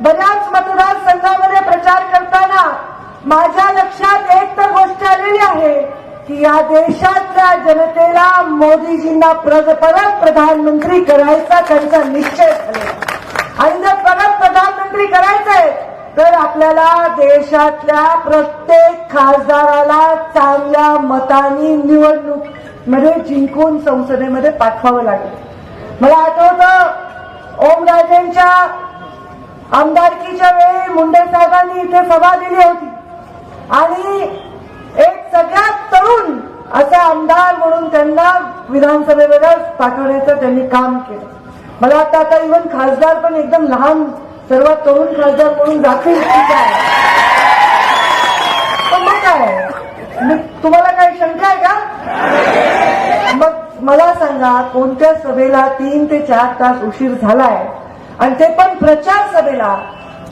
बऱ्याच मतदारसंघामध्ये प्रचार करताना माझ्या लक्षात एक तर गोष्ट आलेली आहे की या देशातल्या जनतेला मोदीजींना प्र- परत प्रधानमंत्री करायचा त्यांचा निश्चय आणि जर परत प्रधानमंत्री करायचंय तर आपल्याला देशातल्या प्रत्येक खासदाराला चांगल्या मतानी निवडणूकमध्ये जिंकून संसदेमध्ये पाठवावं लागेल. मला आठवतं ओमराजेंच्या आमदारकीच्या वेळी मुंडे साहेबांनी इथे सभा दिली होती. आणि एक सगळ्यात तरुण असा आमदार म्हणून त्यांना विधानसभेवरच पाठवण्याचं त्यांनी काम केलं. मला वाटतं आता इव्हन खासदार पण एकदम लहान सर्वात तरुण खासदार म्हणून जातील पण मग काय? मी- तुम्हाला काही शंका आहे का? मग मला सांगा कोणत्या सभेला तीन ते चार तास उशीर झालाय? आणि ते पण प्रचार सभेला.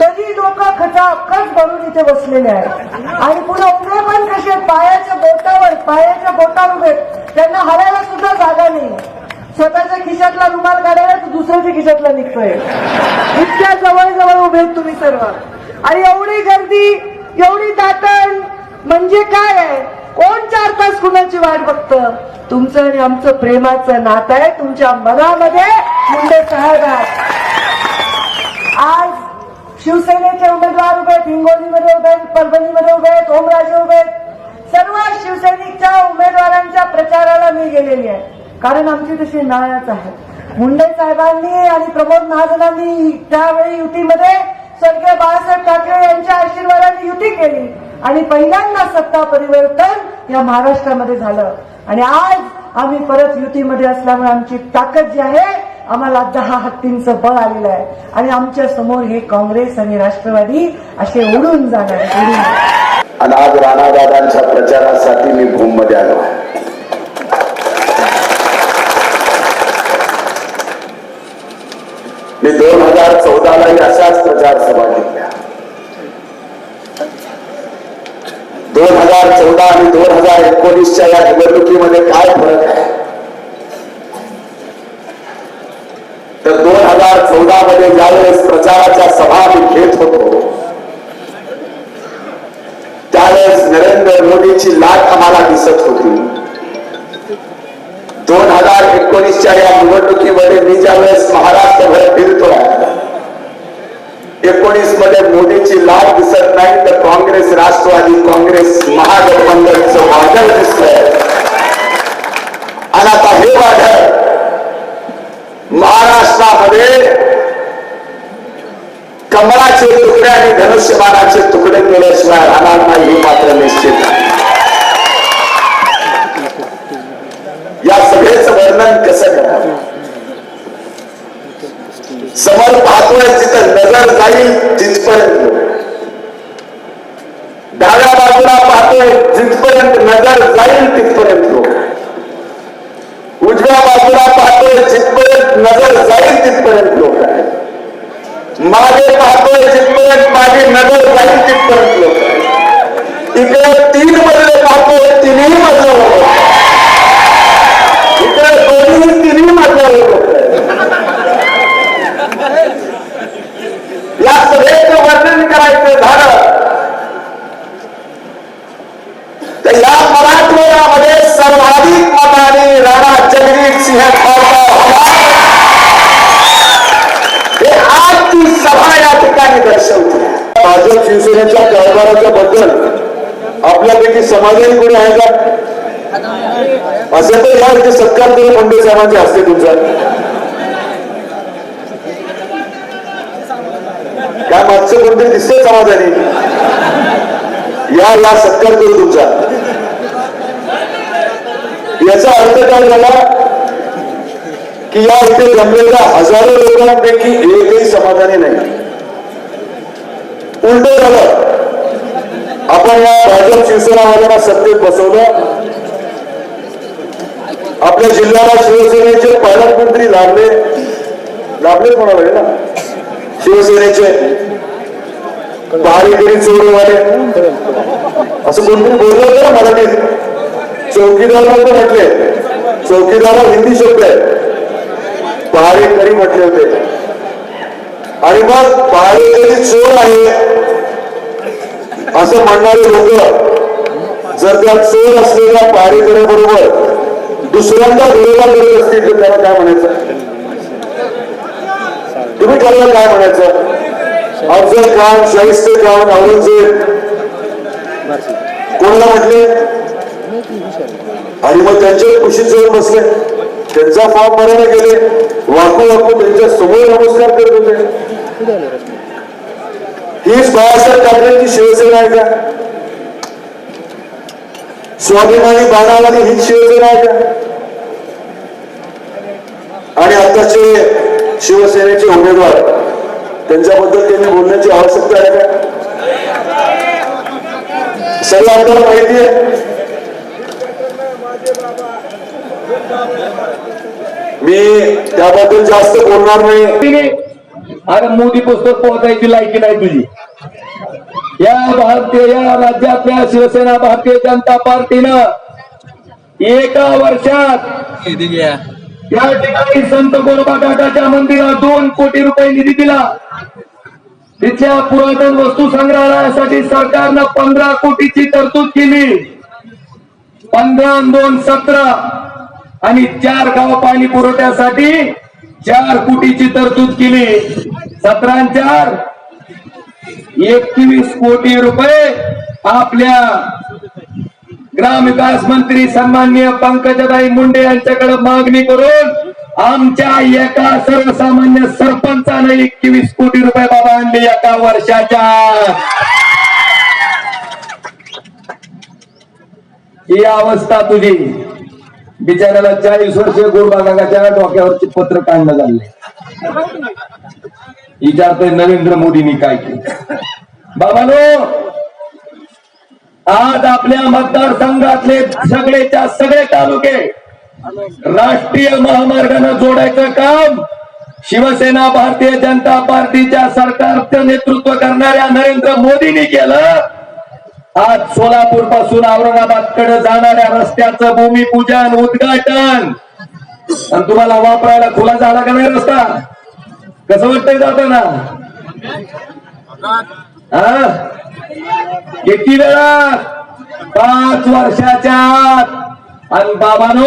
तरी लोक खचाखच भरून इथे बसलेले आहेत. आणि पुन्हा उभे पण कसे पायाच्या बोटावर पायाच्या बोटावर उभे त्यांना हरायला सुद्धा जागा नाही. स्वतःच्या खिशातला रुमाल काढायला तर दुसऱ्याच्या खिशातला निघतोय. इतक्या जवळ जवळ उभे तुम्ही सर्व. आणि एवढी गर्दी एवढी दाटण म्हणजे काय आहे? कोण चार तास कुणाची वाट बघतं? तुमचं आणि आमचं प्रेमाचं नातं आहे. तुमच्या मनामध्ये मुंडे साहेब आज शिवसेनेचे उमेदवार उभे आहेत हिंगोलीमध्ये उभे आहेत परभणीमध्ये उभे आहेत ओमराजे उभे. आहेत सर्व शिवसैनिकच्या उमेदवारांच्या प्रचाराला मी गेलेली आहे. कारण आमची तशी नाळच आहे. मुंडे साहेबांनी आणि प्रमोद महाजनांनी त्यावेळी युतीमध्ये स्वर्गीय बाळासाहेब ठाकरे यांच्या आशीर्वादाने युती केली. आणि पहिल्यांदा सत्ता परिवर्तन या महाराष्ट्रामध्ये झालं. आणि आज आम्ही परत युतीमध्ये असल्यामुळे आमची ताकद जी आहे आम्हाला दहा हत्तींचं बळ आलेलं आहे. आणि आमच्यासमोर हे काँग्रेस आणि राष्ट्रवादी असे उडून जाणार आणि आज राणादादांच्या प्रचारासाठी मी भूममध्ये आलो मी दोन हजार चौदालाही अशाच प्रचार सभा घेतल्या. दोन हजार चौदा आणि दोन हजार एकोणीसच्या या निवडणुकीमध्ये काय फरक आहे तर दोन हजार ज्यावेळेस प्रचाराच्या सभा मी घेत होतो त्यावेळेस नरेंद्र मोदीची लाट आम्हाला दिसत होती. दोन हजार एकोणीसच्या या निवडणुकीमध्ये मी ज्यावेळेस महाराष्ट्रभर फिरतोय एकोणीसमध्ये मोदीची लाट दिसत नाही तर काँग्रेस राष्ट्रवादी काँग्रेस महागठबंधनचं वादळ दिसतंय आणि आता हे वादळ महाराष्ट्रामध्ये कमळाचे तुकडे तुकडे केल्याशिवाय राहणार नाही हे मात्र निश्चित या सभेचं वर्णन कसं करावं समोर पाहतोय तिथं नजर जाईल तिथपर्यंत. डाव्या बाजूला पाहतोय जिथपर्यंत नजर जाईल तिथपर्यंत. लोक उजव्या बाजूला पाहतोय जिथपर्यंत नजर जाईल तिथपर्यंत. लोक आहेत मागे पाहतोय जिथपर्यंत माझी नजर जाईल तिथपर्यंत. लोक इकडे तीन समाधानी कोणी आहे का? असं तर या इथे सत्कार करून पंडित साहेबांचे असते तुमचा. काय मागचं कोणतरी दिसतंय समाधानी या या सत्कार करू तुमचा. याचा अर्थ काय झाला? की या इथे जमलेल्या हजारो लोकांपैकी एकही समाधानी नाही. उलट झालं. आपण या भाजप शिवसेनावाल्यांना सत्तेत बसवलं. आपल्या जिल्ह्याला शिवसेनेचे पालकमंत्री लाभले लाभले कोणाला ना? शिवसेनेचे. पहारेकरी चोरीवाले. असं कोणतरी बोललं होतं ना मराठीत? चौकीदार नव्हते म्हटले. चौकीदार हिंदी शब्द आहे. पहारेकरी म्हटले होते. आणि मग पारेकरी चोर आहे. असं म्हणणारे लोक जर त्या चोर असलेल्या पारेकऱ्याबरोबर दुसऱ्यांदा विरोधा करत असतील तर त्याला काय म्हणायचं? तुम्ही ठरलं काय म्हणायचं? अफजल खान शाहिस्ते खान औरंगजेब कोणाला म्हटले? आणि मग त्यांच्या खुशीत जाऊन बसले. त्यांचा फॉर्म भरायला गेले. वाकू वाकू त्यांच्यासमोर नमस्कार करत होते हीच बाळासाहेब ठाकरेंची शिवसेना आहे का। स्वाभिमानी बाणावाली हीच शिवसेना आहे का। आणि आताचे शिवसेनेचे उमेदवार त्यांच्याबद्दल त्यांनी बोलण्याची आवश्यकता आहे का? सगळं आपल्याला माहिती आहे. मी त्याबद्दल जास्त बोलणार नाही. अरे मोदी पुस्तक पोहोचायची लायकी नाही तुझी. या भारतीय या राज्यातल्या शिवसेना भारतीय जनता पार्टीनं एका वर्षात या ठिकाणी संत गोरबा काकाच्या मंदिरात दोन कोटी रुपये निधी दिला. तिथल्या पुरातन वस्तू संग्रहालयासाठी सरकारनं पंधरा कोटीची तरतूद केली. पंधरा दोन सतरा आणि चार गाव पाणी पुरवठ्यासाठी चार कोटीची तरतूद केली. सतरा चार एकवीस कोटी रुपये आपल्या ग्राम विकास मंत्री सन्माननीय पंकजाताई मुंडे यांच्याकडे मागणी करून आमच्या एका सर्वसामान्य सरपंचाने एकवीस कोटी रुपये बाबा आणले एका वर्षाच्या. ही अवस्था तुझी. बिचाऱ्याला चाळीस वर्ष गुरुबागाच्या डोक्यावरचे पत्र काढणं झाले विचारतोय नरेंद्र मोदींनी काय केलं बाबानो आज आपल्या मतदारसंघातले सगळेच्या सगळे तालुके राष्ट्रीय महामार्गाने जोडायचं काम शिवसेना भारतीय जनता पार्टीच्या सरकारचं नेतृत्व करणाऱ्या नरेंद्र मोदींनी केलं. आज सोलापूरपासून औरंगाबादकडे जाणाऱ्या रस्त्याचं भूमिपूजन उद्घाटन. आणि तुम्हाला वापरायला खुला झाला का नाही रस्ता? कसं वाटतंय जाताना हा? किती वेळा? पाच वर्षाच्या आणि बाबानो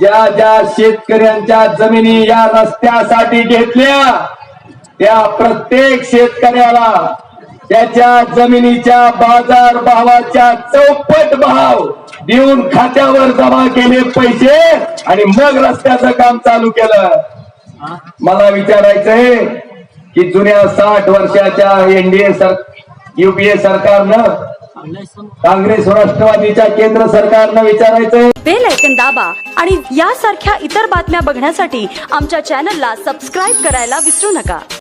ज्या ज्या शेतकऱ्यांच्या जमिनी या रस्त्यासाठी घेतल्या त्या प्रत्येक शेतकऱ्याला त्याच्या जमिनीच्या बाजार भावाच्या चौपट भाव देऊन खात्यावर जमा केले पैसे आणि मग रस्त्याचं काम चालू केलं. मला विचारायचंय की जुन्या साठ वर्षाच्या एनडीए सर युपीए सरकारनं काँग्रेस राष्ट्रवादीच्या केंद्र सरकारनं विचारायचंय? बेल ऐकन दाबा आणि यासारख्या इतर बातम्या बघण्यासाठी आमच्या चॅनलला सबस्क्राईब करायला विसरू नका.